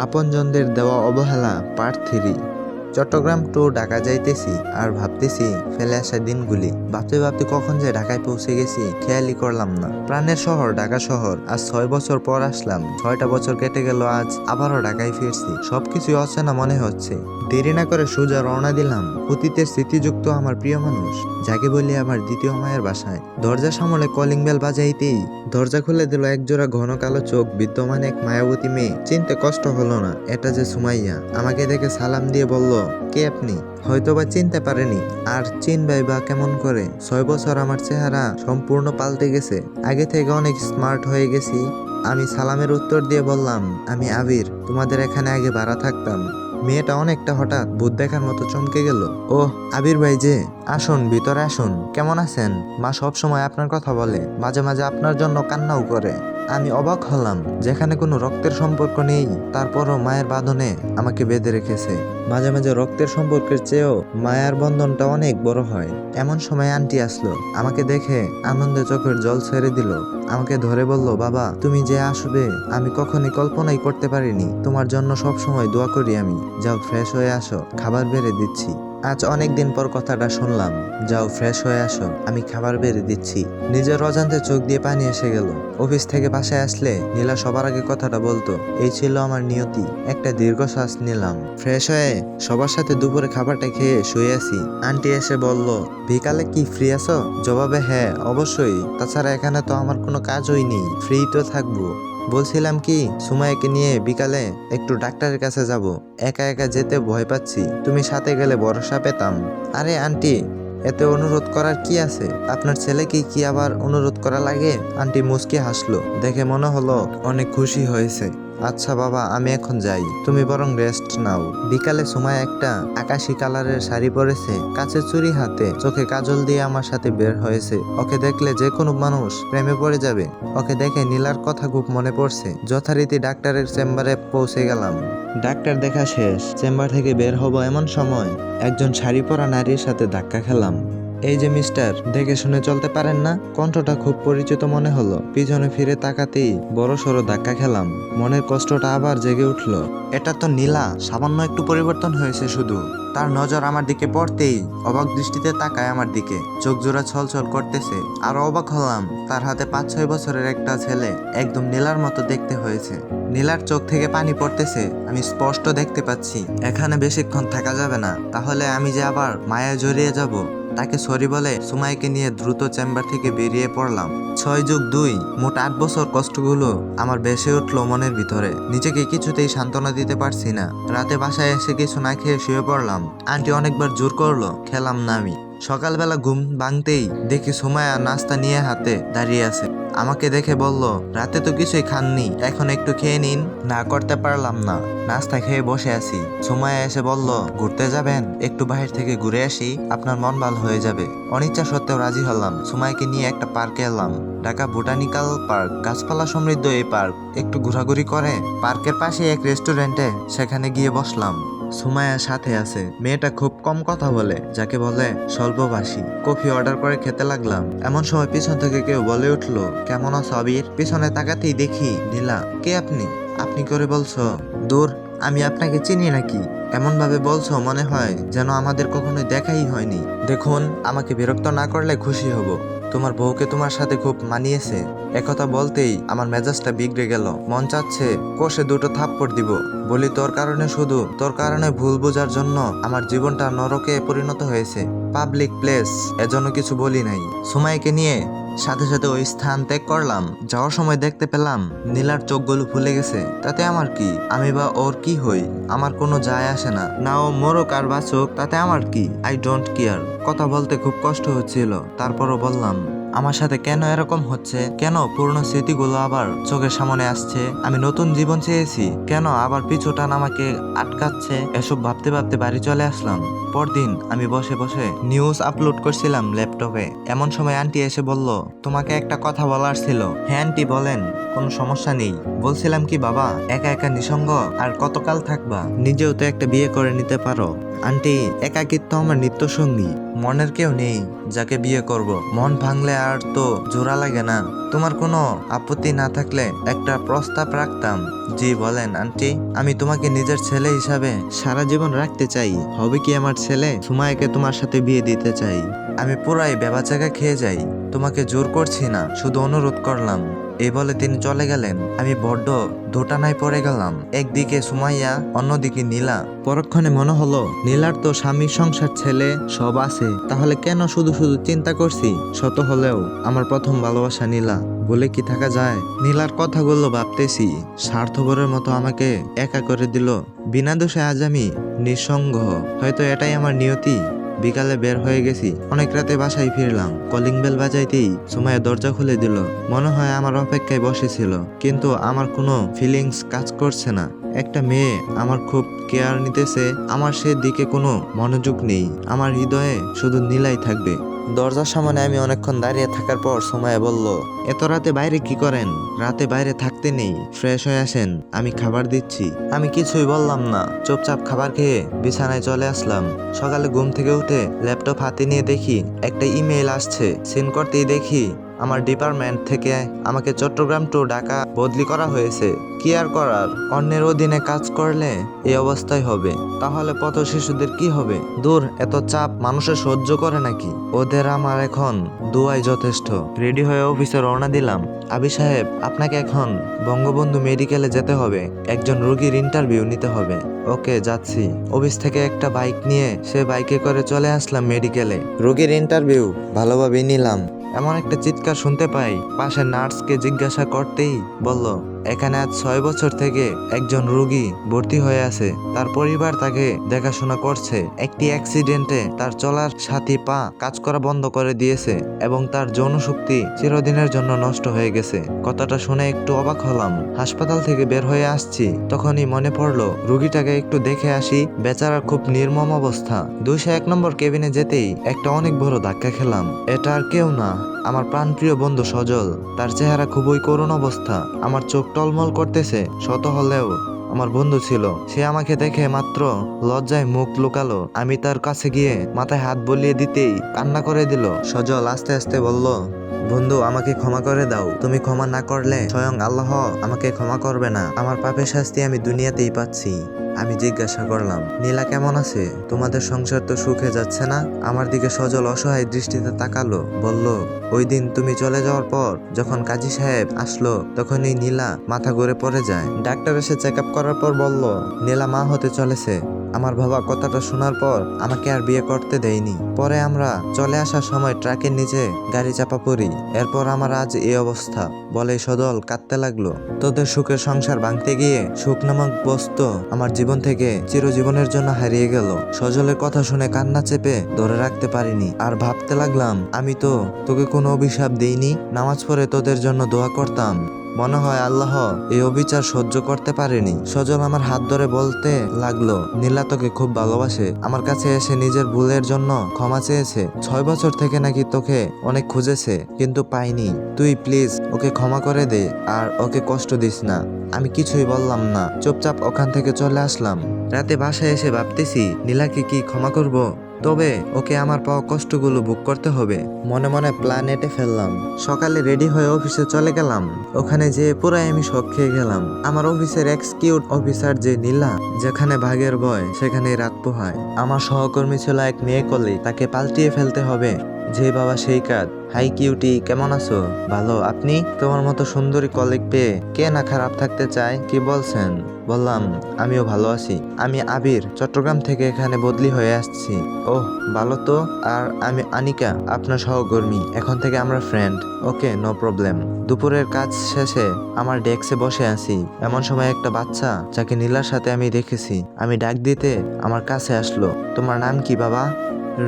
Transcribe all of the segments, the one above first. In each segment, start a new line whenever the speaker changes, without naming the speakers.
আপনজনদের দেওয়া অবহেলা part three Chittagong to Dhaka যাইতেছি আর ভাবতেছি ফেলে আসা দিনগুলি। ভাবতে ভাবতে কখন যে ঢাকায় পৌঁছে গেছি, খেয়ালই করলাম না। প্রাণের শহর ঢাকা শহর, আজ ছয় বছর পর আসলাম। ছয়টা বছর কেটে গেল, আজ আবারও ঢাকায় ফিরছি। সবকিছু অচেনা মনে হচ্ছে। দেরি না করে সোজা রওনা দিলাম অতীতের স্মৃতিযুক্ত আমার প্রিয় মানুষ, যাকে বলি আমার দ্বিতীয় মায়ের বাসায়। দরজা সামলে কলিং বেল বাজাইতেই দরজা খুলে দিল একজোড়া ঘন কালো চোখ, বিদ্যমান এক মায়াবতী মেয়ে। চিনতে কষ্ট হলো না, এটা যে সুমাইয়া। আমাকে দেখে সালাম দিয়ে বলল কে আপনি? হয়তো বা চিনতে পারেনি। আর চিনবাই বা কেমন করে? ছয় বছর আমার চেহারা সম্পূর্ণ পাল্টে গেছে। আগে থেকে অনেক স্মার্ট হয়ে গেছি। আমি সালামের উত্তর দিয়ে বললাম, আমি আবির, তোমাদের এখানে আগে ভাড়া থাকতাম। মেয়েটা অনেকটা হঠাৎ ভূত দেখার মতো চমকে গেল। ও আবির ভাই যে, আসুন, ভিতরে আসুন। কেমন আছেন? মা সব সময় আপনার কথা বলে। মাঝে মাঝে আপনার জন্য কান্নাও করে। আমি অবাক হলাম যেখানে কোনো রক্তের সম্পর্ক নেই। তারপরও মায়ের বাঁধনে আমাকে বেঁধে রেখেছে। মাঝে মাঝে রক্তের সম্পর্কের চেয়েও মায়ার বন্ধনটা অনেক বড় হয়। এমন সময় আন্টি আসলো, আমাকে দেখে আনন্দে চোখের জল ছেড়ে দিল। আমাকে ধরে বলল, বাবা, তুমি যে আসবে, আমি কখনই কল্পনাই করতে পারিনি। তোমার জন্য সব সময় দোয়া করি আমি। যাও, ফ্রেশ হয়ে আসো। খাবার বেড়ে দিচ্ছি। আজ অনেক দিন পর কথাটা শুনলাম। যাও ফ্রেশ হয়ে আসো, আমি খাবার বেড়ে দিচ্ছি। নিজের অজান্তে চোখ দিয়ে পানি এসে গেল। অফিস থেকে বাসায় আসলে নীলা সবার আগে কথাটা বলতো, এই ছিল আমার নিয়তি, একটা দীর্ঘশ্বাস নিলাম। ফ্রেশ হয়ে সবার সাথে দুপুরে খাবারটা খেয়ে শুয়ে আছি। আন্টি এসে বলল, বিকালে কি ফ্রি আছো? জবাবে হ্যাঁ অবশ্যই। তাছাড়া এখানে তো আমার কোনো কাজই নেই ফ্রি তো থাকব। বলছিলাম কি সুমাইকে নিয়ে বিকালে একটু ডাক্তারের কাছে যাব। একা একা যেতে ভয় পাচ্ছি। তুমি সাথে গেলে ভরসা পেতাম। আরে আন্টি, এতে অনুরোধ করার কি আছে? আপনার ছেলেকে কি আবার অনুরোধ করা লাগে? আন্টি মুসকি হাসলো। দেখে মনে হলো অনেক খুশি হয়েছে। আচ্ছা বাবা, আমি এখন যাই। তুমি বরং রেস্ট নাও। বিকালে সময় একটা আকাশি কালারের শাড়ি পরেছে, কাছে চুরি হাতে। চোখে কাজল দিয়ে আমার সাথে বের হয়েছে। ওকে দেখলে যে কোনো মানুষ প্রেমে পড়ে যাবে। ওকে দেখে নীলার কথা খুব মনে পড়ছে। যথারীতি ডাক্তারের চেম্বারে পৌঁছে গেলাম। ডাক্তার দেখা শেষ। চেম্বার থেকে বের হব এমন সময় একজন শাড়ি পরা নারীর সাথে ধাক্কা খেলাম। এই যে মিস্টার, দেখে শুনে চলতে পারেন না? কণ্ঠটা খুব পরিচিত মনে হলো। পিছনে ফিরে তাকাতেই বড় সড়ো ধাক্কা খেলাম। মনের কষ্টটা আবার জেগে উঠল। এটা তো নীলা, সামান্য একটু পরিবর্তন হয়েছে শুধু। তার নজর আমার দিকে পড়তেই অবাক দৃষ্টিতে তাকায় আমার দিকে। চোখ জোড়া ছলছল করতেছে। আর অবাক হলাম, তার হাতে পাঁচ ছয় বছরের একটা ছেলে একদম নীলার মতো দেখতে হয়েছে। নীলার চোখ থেকে পানি পড়তেছে, আমি স্পষ্ট দেখতে পাচ্ছি। এখানে বেশিক্ষণ থাকা যাবে না, তাহলে আমি যে আবার মায়া জড়িয়ে যাব? তাকে সরি বলে সুমাইকে নিয়ে দ্রুত চেম্বার থেকে বেরিয়ে পড়লাম। ছয় যুগ দুই, মোট আট বছর কষ্টগুলো আমার বেসে উঠল মনের ভিতরে। নিজেকে কিছুতেই সান্ত্বনা দিতে পারছি না। রাতে বাসায় এসে কিছু না খেয়ে শুয়ে পড়লাম। আন্টি অনেকবার জোর করল, খেলাম না আমি। সকালবেলা ঘুম ভাঙতেই দেখি সুমায়া নাস্তা নিয়ে হাতে দাঁড়িয়ে আছে। আমাকে দেখে বলল, রাতে তো কিছুই খাননি, এখন একটু খেয়ে নিন। না করতে পারলাম না, নাস্তা খেয়ে বসে আছি। সুমায়া এসে বলল, ঘুরতে যাবেন? একটু বাহির থেকে ঘুরে আসি, আপনার মন ভালো হয়ে যাবে। অনিচ্ছা সত্ত্বেও রাজি হলাম সুমাইকে নিয়ে একটা পার্কে এলাম। ঢাকা বোটানিক্যাল পার্ক, গাছপালা সমৃদ্ধ এই পার্ক। একটু ঘোরাঘুরি করে, পার্কের পাশে এক রেস্টুরেন্টে সেখানে গিয়ে বসলাম। সুমায়া সাথে আছে। মেয়েটা খুব কম কথা বলে, যাকে বলে স্বল্পভাষী কফি অর্ডার করে খেতে লাগলাম। এমন সময় পিছন থেকে কেউ বলে উঠল, কেমন আছো আবির? পিছনে তাকাতেই দেখি নীলা। কে আপনি? আপনি করে বলছো? দূর, আমি আপনাকে চিনি নাকি? এমন ভাবে বলছো মনে হয় যেন আমাদের কখনোই দেখাই হয়নি। দেখুন, আমাকে বিরক্ত না করলে খুশি হব। তোমার বউকে তোমার সাথে খুব মানিয়েছে। একথা বলতেই আমার মেজাজটা বিগড়ে গেল। মন চাচ্ছে কষে দুটো থাপ্পড় দিব। বলি, তোর কারণে শুধু, তোর কারণে ভুল বোঝার জন্য আমার জীবনটা নরকে পরিণত হয়েছে। পাবলিক প্লেস, এজন্য কিছু বলি নাই। সুমাইকে নিয়ে সাথে সাথে ওই স্থান ত্যাগ করলাম। যাওয়ার সময় দেখতে পেলাম, নীলার চোখগুলো ফুলে গেছে। তাতে আমার কি? আমি বা ওর কি হই? আমার কোনো যায় আসে না। না ও মরুক আর বাঁচুক, তাতে আমার কি? আই ডোন্ট কেয়ার কথা বলতে খুব কষ্ট হচ্ছিল। তারপরও বললাম আমার সাথে কেন এরকম হচ্ছে? কেন পুরনো স্মৃতিগুলো আবার চোখের সামনে আসছে? আমি নতুন জীবন চেয়েছি। কেন আবার পিছু টান আমাকে আটকাচ্ছে? এসব ভাবতে ভাবতে বাড়ি চলে আসলাম। পরদিন আমি বসে বসে নিউজ আপলোড করছিলাম ল্যাপটপে। এমন সময় আন্টি এসে বলল, তোমাকে একটা কথা বলার ছিল। হ্যাঁ আন্টি বলেন, কোনো সমস্যা নেই। বলছিলাম কি, বাবা, একা একা নিসঙ্গ, আর কতকাল থাকবা? নিজেও তো একটা বিয়ে করে নিতে পারো। আন্টি, একাকিত্ব আমার নিত্য সঙ্গী মনের কেউ নেই যাকে বিয়ে করব। মন ভাঙলে আর তো জোড়া লাগে না। তোমার কোনো আপত্তি না থাকলে একটা প্রস্তাব রাখতাম। জি, বলেন আন্টি, আমি তোমাকে নিজের ছেলে হিসাবে সারা জীবন রাখতে চাই। হবে কি আমার ছেলে? সুমায়াকে তোমার সাথে বিয়ে দিতে চাই। আমি পুরাই বেবাচাকা খেয়ে যাই। তোমাকে জোর করছি না, শুধু অনুরোধ করলাম। এই বলে তিনি চলে গেলেন। আমি বড্ড দোটানায় পড়ে গেলাম। একদিকে সুমাইয়া, অন্যদিকে নীলা। পরক্ষণে মনে হলো, নীলার তো স্বামী, সংসার, ছেলে সব আছে। তাহলে কেন শুধু শুধু চিন্তা করছি? শত হলেও আমার প্রথম ভালোবাসা নীলা। বলে কি থাকা যায়? নীলার কথাগুলো ভাবতেছি। স্বার্থপরের মতো আমাকে একা করে দিল। বিনা দোষে আজ আমি নিঃসঙ্গ। হয়তো এটাই আমার নিয়তি। বিকালে বের হয়ে গেছি। অনেক রাতে বাসায় ফিরলাম। কলিং বেল বাজাইতেই সুমাইয়া দরজা খুলে দিল। মনে হয় আমার অপেক্ষায় বসেছিল, কিন্তু আমার কোনো ফিলিংস কাজ করছে না। একটা মেয়ে আমার খুব কেয়ার নিতেছে, আমার সে দিকে কোনো মনোযোগ নেই। আমার হৃদয়ে শুধু নীলাই থাকবে। দরজার সামনে আমি অনেকক্ষণ দাঁড়িয়ে থাকার পর সময় বলল, এত রাতে বাইরে কি করেন? রাতে বাইরে থাকতে নেই, ফ্রেশ হয়ে আসেন, আমি খাবার দিচ্ছি। আমি কিছুই বললাম না, চুপচাপ খাবার খেয়ে বিছানায় চলে আসলাম। সকালে ঘুম থেকে উঠে ল্যাপটপ হাতে নিয়ে দেখি একটা ইমেল আসছে। সিন করতেই দেখি আমার ডিপার্টমেন্ট থেকে আমাকে চট্টগ্রাম টু ঢাকা বদলি করা হয়েছে। কি আর করার? অন্যের অধীনে কাজ করলে এই অবস্থায় হবে। তাহলে পথ শিশুদের কি হবে? দূর, এত চাপ মানুষের সহ্য করে নাকি? ওদের আমার এখন দুয়াই যথেষ্ট। রেডি হয়ে অফিসে রওনা দিলাম। আবি সাহেব, আপনাকে এখন বঙ্গবন্ধু মেডিকেলে যেতে হবে। একজন রোগীর ইন্টারভিউ নিতে হবে। ওকে, যাচ্ছি। অফিস থেকে একটা বাইক নিয়ে সে বাইকে করে চলে আসলাম মেডিকেলে। রোগীর ইন্টারভিউ ভালোভাবে নিলাম। এমন একটা চিৎকার শুনতে পাই পাশে নার্সকে জিজ্ঞাসা করতেই বলল এখানে আজ ছয় বছর থেকে একজন রোগী ভর্তি হয়ে আছে। তার পরিবার তাকে দেখাশোনা করছে। একটি অ্যাক্সিডেন্টে তার চলার সাথী পা কাজ করা বন্ধ করে দিয়েছে এবং তার যৌনশক্তি চিরদিনের জন্য নষ্ট হয়ে গেছে। কথাটা শুনে একটু অবাক হলাম। হাসপাতাল থেকে বের হয়ে আসছি। তখনই মনে পড়ল, রুগীটাকে একটু দেখে আসি। বেচারার খুব নির্মম অবস্থা। দুইশো এক নম্বর কেবিনে যেতেই একটা অনেক বড় ধাক্কা খেলাম। এটা আর কেউ না। আমার প্রাণ প্রিয় বন্ধু সজল, তার চেহারা খুবই করুণ অবস্থা। আমার চোখ টলমল করতেছে, শত হলেও। আমার বন্ধু ছিল, সে আমাকে দেখে মাত্র লজ্জায় মুখ লুকালো। আমি তার কাছে গিয়ে মাথায় হাত বলিয়ে দিতেই কান্না করে দিল। সজল আস্তে আস্তে বলল বন্ধু, আমাকে ক্ষমা করে দাও। তুমি ক্ষমা না করলে স্বয়ং আল্লাহ আমাকে ক্ষমা করবে না। আমার পাপের শাস্তি আমি দুনিয়াতেই পাচ্ছি। আমি জিজ্ঞাসা করলাম, নীলা কেমন আছে? তোমাদের সংসার তো সুখে যাচ্ছে না? আমার দিকে সজল অসহায় দৃষ্টিতে তাকালো। বলল, ওই দিন তুমি চলে যাওয়ার পর যখন কাজী সাহেব আসলো, তখনই নীলা মাথা ঘুরে পড়ে যায়। ডাক্তার এসে চেক আপ করার পর বলল, নীলা মা হতে চলেছে। আমার বাবা কথাটা শোনার পর আমাকে আর বিয়ে করতে দেয়নি। পরে আমরা চলে আসার সময় ট্রাকের নিচে গাড়ি চাপা পড়ি। এরপর আমার আজ এই অবস্থা। বলে, সদল, কাঁদতে লাগল। তোদের সুখের সংসার ভাঙতে গিয়ে সুখ নামক বস্তু আমার জীবন থেকে চিরজীবনের জন্য হারিয়ে গেল। সজলের কথা শুনে কান্না চেপে ধরে রাখতে পারিনি। আর ভাবতে লাগলাম, আমি তো তোকে কোনো অভিশাপ দিইনি। নামাজ পড়ে তোদের জন্য দোয়া করতাম। মনে হয় আল্লাহ এই অবিচার সহ্য করতে পারেনি। সজল আমার হাত ধরে বলতে লাগল, নীলা তোকে খুব ভালোবাসে। আমার কাছে এসে নিজের ভুলের জন্য ক্ষমা চেয়েছে। ছয় বছর থেকে নাকি তোকে অনেক খুঁজেছে, কিন্তু পাইনি। তুই প্লিজ ওকে ক্ষমা করে দে, আর ওকে কষ্ট দিস না। আমি কিছুই বললাম না। চুপচাপ ওখান থেকে চলে আসলাম। রাতে বাসায় এসে ভাবতেছি, নীলাকে কি ক্ষমা করব? তবে ওকে আমার পাওয়া কষ্টগুলো বুক করতে হবে। মনে মনে প্ল্যান এটে ফেললাম। সকালে রেডি হয়ে অফিসে চলে গেলাম। ওখানে যে পুরাই আমি শখ খেয়ে গেলাম। আমার অফিসের এক্সকিউট অফিসার যে নীলা, যেখানে ভাগের বয় সেখানে রাত পোহায়। আমার সহকর্মী ছিল এক মেয়ে কলি, তাকে পাল্টিয়ে ফেলতে হবে। যে বাবা সেই কাজ। হাই কিউটি কেমন আছো? ভালো, আপনি? তোমার মতো সুন্দরী কলিগ পেয়ে কে না খারাপ থাকতে চায়? কি বলছেন? বললাম, আমিও ভালো আছি। আমি আবির, চট্টগ্রাম থেকে এখানে বদলি হয়ে আসছি। ওহ, ভালো তো? আর আমি আনিকা, আপনার সহকর্মী। এখন থেকে আমরা ফ্রেন্ড ওকে নো প্রবলেম দুপুরের কাজ শেষে আমার ডেস্কে বসে আছি। এমন সময় একটা বাচ্চা, যাকে নীলার সাথে আমি দেখেছি। আমি ডাক দিতে আমার কাছে আসলো। তোমার নাম কি, বাবা?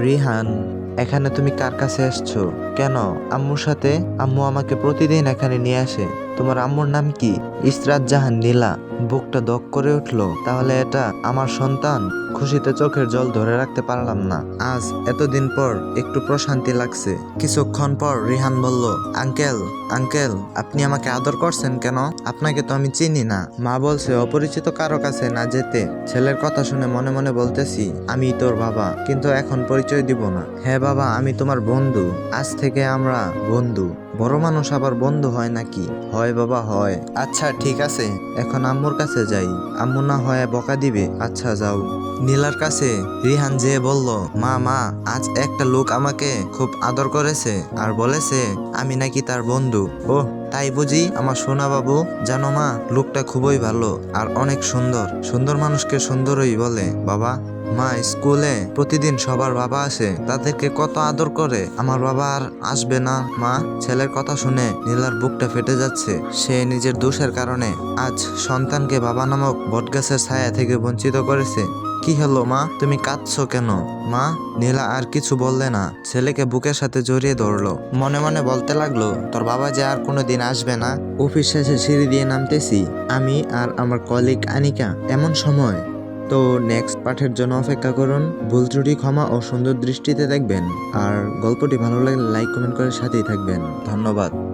রিহান। এখানে তুমি কার কাছে এসছো কেন? আম্মুর সাথে? আম্মু আমাকে প্রতিদিন এখানে নিয়ে আসে। তোমার আম্মুর নাম কি? ইসরাত জাহান নীলা। বুকটা দক করে উঠল। তাহলে এটা আমার সন্তান? খুশিতে চোখের জল ধরে রাখতে পারলাম না। আজ এতদিন পর একটু প্রশান্তি লাগছে। কিছুক্ষণ পর রিহান বলল, আঙ্কেল আঙ্কেল, আপনি আমাকে আদর করছেন কেন? আপনাকে তো আমি চিনি না। মা বলছে, অপরিচিত কারও কাছে না যেতে। ছেলের কথা শুনে মনে মনে বলতেছি, আমি তোর বাবা, কিন্তু এখন পরিচয় দিব না। হ্যাঁ বাবা, আমি তোমার বন্ধু। আজ থেকে আমরা বন্ধু। বড় মানুষ আবার বন্ধু হয় নাকি? হয় বাবা, হয়। আচ্ছা ঠিক আছে, এখন আম্মুর কাছে যাই। আম্মু না হয় বকা দিবে। আচ্ছা যাও। নীলার কাছে রিহান যে বলল, মা মা, আজ একটা লোক আমাকে খুব আদর করেছে আর বলেছে আমি নাকি তার বন্ধু। ও তাই বুঝি আমার সোনা বাবু জানো মা, লোকটা খুবই ভালো আর অনেক সুন্দর। সুন্দর মানুষকে সুন্দরই বলে। বাবা মা স্কুলে প্রতিদিন সবার বাবা আসে, তাদেরকে কত আদর করে। আমার বাবা আর আসবে না। মা ছেলের কথা শুনে নীলার বুকটা ফেটে যাচ্ছে। সে নিজের দোষের কারণে আজ সন্তানকে বাবা নামক বটগাছের ছায়া থেকে বঞ্চিত করেছে। কি হলো মা? তুমি কাঁদছো কেন? মা, নীলা আর কিছু বললে না। ছেলেকে বুকের সাথে জড়িয়ে ধরলো। মনে মনে বলতে লাগল, তোর বাবা যে আর কোনোদিন আসবে না। অফিস শেষে সিঁড়ি দিয়ে নামতেছি। আমি আর আমার কলিগ আনিকা এমন সময় তো নেক্সট পাঠের জন্য অপেক্ষা করুন। ভুল ত্রুটি, ক্ষমা ও সুন্দর দৃষ্টিতে দেখবেন। আর গল্পটি ভালো লাগলে লাইক কমেন্ট করে সাথেই থাকবেন। ধন্যবাদ।